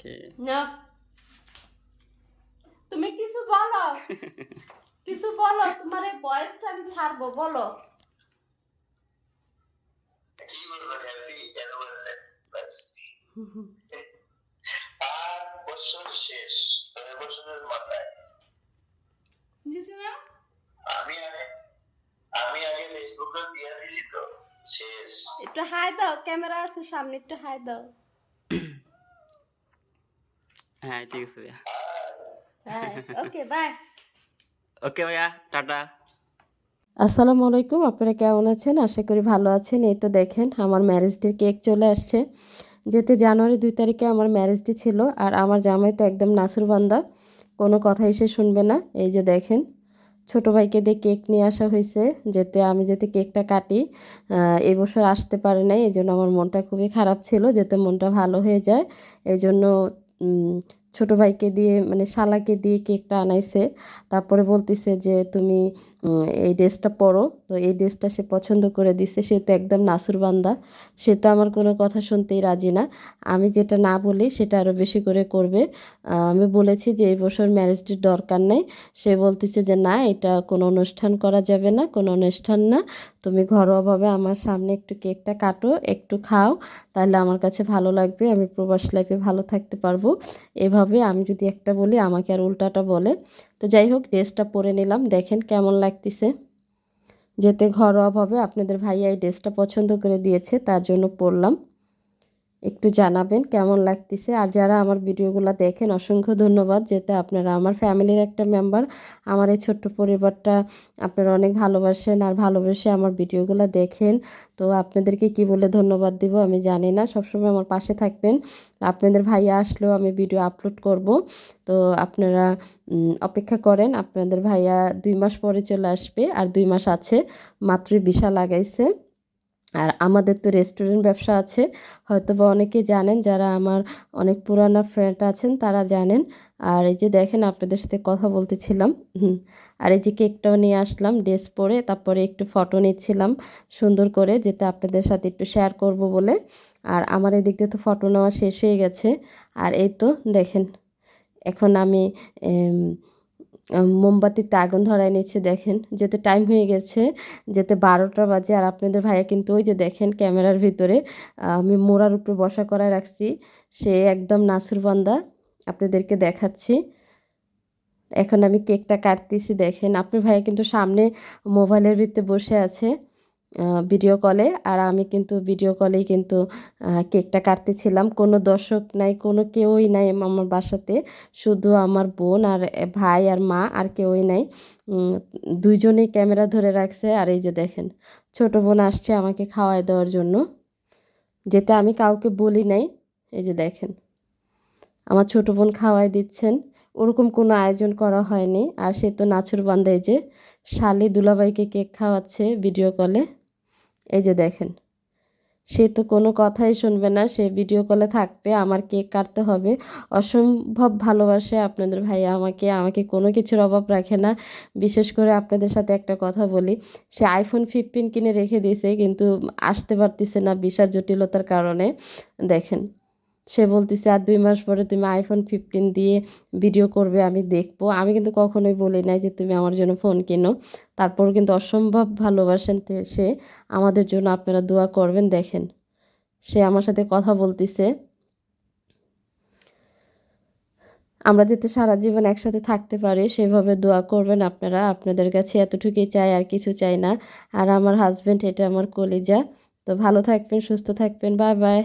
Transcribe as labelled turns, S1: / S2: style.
S1: ওকে
S2: না তুমি কিছু বলো? কিছু বলো? তোমার এই বয়সটা আমি ছাড়বো বলো।
S3: কি বলব হ্যাপি অ্যানিভার্সারি ব্যাস আর বছর শেষ বছরের মাথায় আমি আগে আমি আগে ফেসবুকে দিয়ে দিছি তো শেষ।
S2: একটু হাই দাও ক্যামেরা আছে সামনে একটু হাই দাও।
S1: হ্যাঁ ঠিক আছে ভাইয়া।
S2: হ্যাঁ ওকে বাই
S1: ওকে ভাইয়া টাটা।
S2: আসসালামু আলাইকুম আপনারা কেমন আছেন? আশা করি ভালো আছেন। এই তো দেখেন আমার ম্যারেজ ডে কেক চলে আসছে। যেতে জানুয়ারি দুই তারিখে আমার ম্যারেজ ডে ছিল আর আমার জামাই তো একদম নাসুরবান্দা কোনো কথাই সে শুনবে না। এই যে দেখেন ছোট ভাইকে দিয়ে কেক নিয়ে আসা হয়েছে যেতে আমি যেতে কেকটা কাটি। আহ, এই বছর আসতে পারে নাই এই জন্য আমার মনটা খুবই খারাপ ছিল যেতে মনটা ভালো হয়ে যায়। এই জন্য ছোট ভাইকে দিয়ে মানে শালাকে দিয়ে কেকটা আনাইছে। তারপরে বলতেছে যে তুমি এই ড্রেসটা পরো। তো এই ড্রেসটা সে পছন্দ করে দিছে। সে তো একদম নাসুরবান্দা সে তো আমার কোনো কথা শুনতেই রাজি না। আমি যেটা না বলি, সেটা আরও বেশি করে করবে। আমি বলেছি যে, এই বছর ম্যারেজটির দরকার নেই। সে বলতেছে যে, না, এটা কোনো অনুষ্ঠান করা যাবে না, কোনো অনুষ্ঠান না। তুমি ঘরোয়াভাবে আমার সামনে একটু কেকটা কাটো, একটু খাও। তাহলে আমার কাছে ভালো লাগবে, আমি প্রবাস লাইফে ভালো থাকতে পারব। এভাবে আমি যদি একটা বলি, আমাকে আর উল্টাটা বলে। তো যাই হোক, ড্রেসটা পরে নিলাম। দেখেন কেমন লাগতেছে। যেতে ঘরোয়াভাবে আপনাদের ভাইয়া এই ড্রেসটা পছন্দ করে দিয়েছে, তার জন্য পরলাম। একটু জানাবেন কেমন লাগতেছে। আর যারা আমার ভিডিওগুলো দেখেন, অসংখ্য ধন্যবাদ। যেতে আপনারা আমার ফ্যামিলির একটা মেম্বার, আমার এই ছোট্ট পরিবারটা আপনারা অনেক ভালোবাসেন আর ভালোবেসে আমার ভিডিওগুলো দেখেন। তো আপনাদেরকে কি বলে ধন্যবাদ দিব আমি জানি না, সবসময় আমার পাশে থাকবেন। আপনাদের ভাইয়া আসলেও আমি ভিডিও আপলোড করব। তো আপনারা অপেক্ষা করেন, আপনাদের ভাইয়া দুই মাস পরে চলে আসবে আর দুই মাস আছে, মাত্রই বিশা লাগাইছে। আর আমাদের তো রেস্টুরেন্ট ব্যবসা আছে। হয়তো বা অনেকে জানেন যারা আমার অনেক পুরানো ফ্রেন্ড আছেন তারা জানেন। আর এই যে দেখেন আপনাদের সাথে কথা বলতেছিলাম। হুম। আর এই যে কেকটাও নিয়ে আসলাম ড্রেস পরে তারপরে একটু ফটো নিচ্ছিলাম সুন্দর করে যেটা আপনাদের সাথে একটু শেয়ার করব বলে। আর আমার এদিক দিয়ে তো ফটো নেওয়া শেষ হয়ে গেছে। আর এই তো দেখেন এখন আম, মোমবাতিতে আগুন ধরায় নিচ্ছে, দেখেন, যেতে টাইম হয়ে গেছে, যেতে বারোটা বাজে, আর আপনাদের ভাইয়া কিন্তু ওই যে দেখেন ক্যামেরার ভিতরে আমি মোড়ার উপরে বসা করা রাখছি, সে একদম নাসুরবান্দা আপনাদেরকে দেখাচ্ছি। এখন আমি কেকটা কাটতেছি, দেখেন, আপনার ভাইয়া কিন্তু সামনে মোবাইলের ভিতরে বসে আছে। ভিডিও কলে আর আমি কিন্তু ভিডিও কলেই কিন্তু কেকটা কাটতেছিলাম। কোনো দর্শক নাই, কোনো কেউই নাই আমার বাসাতে। শুধু আমার বোন আর ভাই আর মা আর কেউই নাই। দুইজনেই ক্যামেরা ধরে রাখছে। আর এই যে দেখেন, ছোট বোন আসছে আমাকে খাওয়াই দেওয়ার জন্য। যেটা আমি কাউকে বলি নাই। এই যে দেখেন, আমার ছোট বোন খাওয়াই দিচ্ছেন। ওরকম কোনো আয়োজন করা হয়নি। আর সে তো নাচুর বান্ধা যে। শালি দুলাভাইকে কেক খাওয়াচ্ছে ভিডিও কলে এই যে দেখেন, সে তো কোনো কথাই শুনবে না, সে ভিডিও কলে থাকবে, আমার কেক কাটতে হবে। অসম্ভব ভালোবাসে আপনাদের ভাইয়া আমাকে আমাকে কোনো কিছুর অভাব রাখে না। বিশেষ করে আপনাদের সাথে একটা কথা বলি, সে আইফোন ফিফটিন কিনে রেখে দিয়েছে, কিন্তু আসতে পারতেছে না বিশাল জটিলতার কারণে। দেখেন সে বলতেছে, আর দুই মাস পরে তুমি আইফোন ফিফটিন দিয়ে ভিডিও করবে, আমি দেখব। আমি কিন্তু কখনোই বলি নাই যে তুমি আমার জন্য ফোন কেনো। তারপর কিন্তু অসম্ভব ভালোবাসেন সে। আমাদের জন্য আপনারা দোয়া করবেন, দেখেন। সে আমার সাথে কথা বলতেছে। আমরা যাতে সারা জীবন একসাথে থাকতে পারি, সেভাবে দোয়া করবেন আপনারা। আপনাদের কাছে এতটুকুই চাই, আর কিছু চাই না। আর আমার হাজবেন্ড এটা আমার কলিজা। তো ভালো থাকবেন, সুস্থ থাকবেন। Bye bye.